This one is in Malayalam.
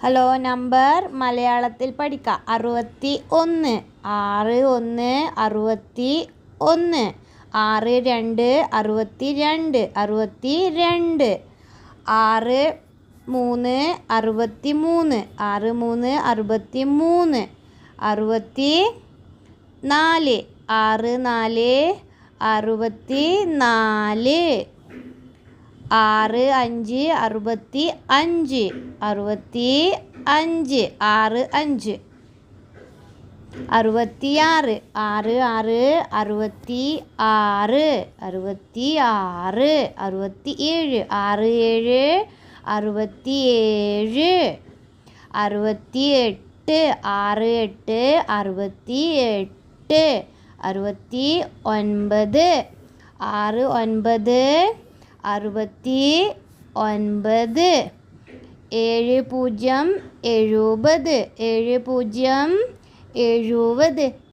ഹലോ നമ്പർ മലയാളത്തിൽ പഠിക്കാം. അറുപത്തി ഒന്ന്. ആറ് ഒന്ന് അറുപത്തി ഒന്ന്. ആറ് രണ്ട് അറുപത്തി രണ്ട് അറുപത്തി രണ്ട്. ആറ് മൂന്ന് അറുപത്തി മൂന്ന്. ആറ് മൂന്ന് അറുപത്തി മൂന്ന്. അറുപത്തി നാല്. ആറ് നാല് അറുപത്തി നാല്. ஆறு அஞ்சு அறுபத்தி அஞ்சு அறுபத்தி அஞ்சு ஆறு அஞ்சு அறுபத்தி ஆறு ஆறு ஆறு அறுபத்தி ஆறு அறுபத்தி ஆறு அறுபத்தி ஏழு ஆறு ஏழு அறுபத்தி ஏழு அறுபத்தி எட்டு ஆறு எட்டு அறுபத்தி எட்டு அறுபத்தி ஒன்பது ஆறு ஒன்பது അറുപത്തി ഒൻപത് ഏഴ് പൂജ്യം എഴുപത്. ഏഴ് പൂജ്യം എഴുപത്.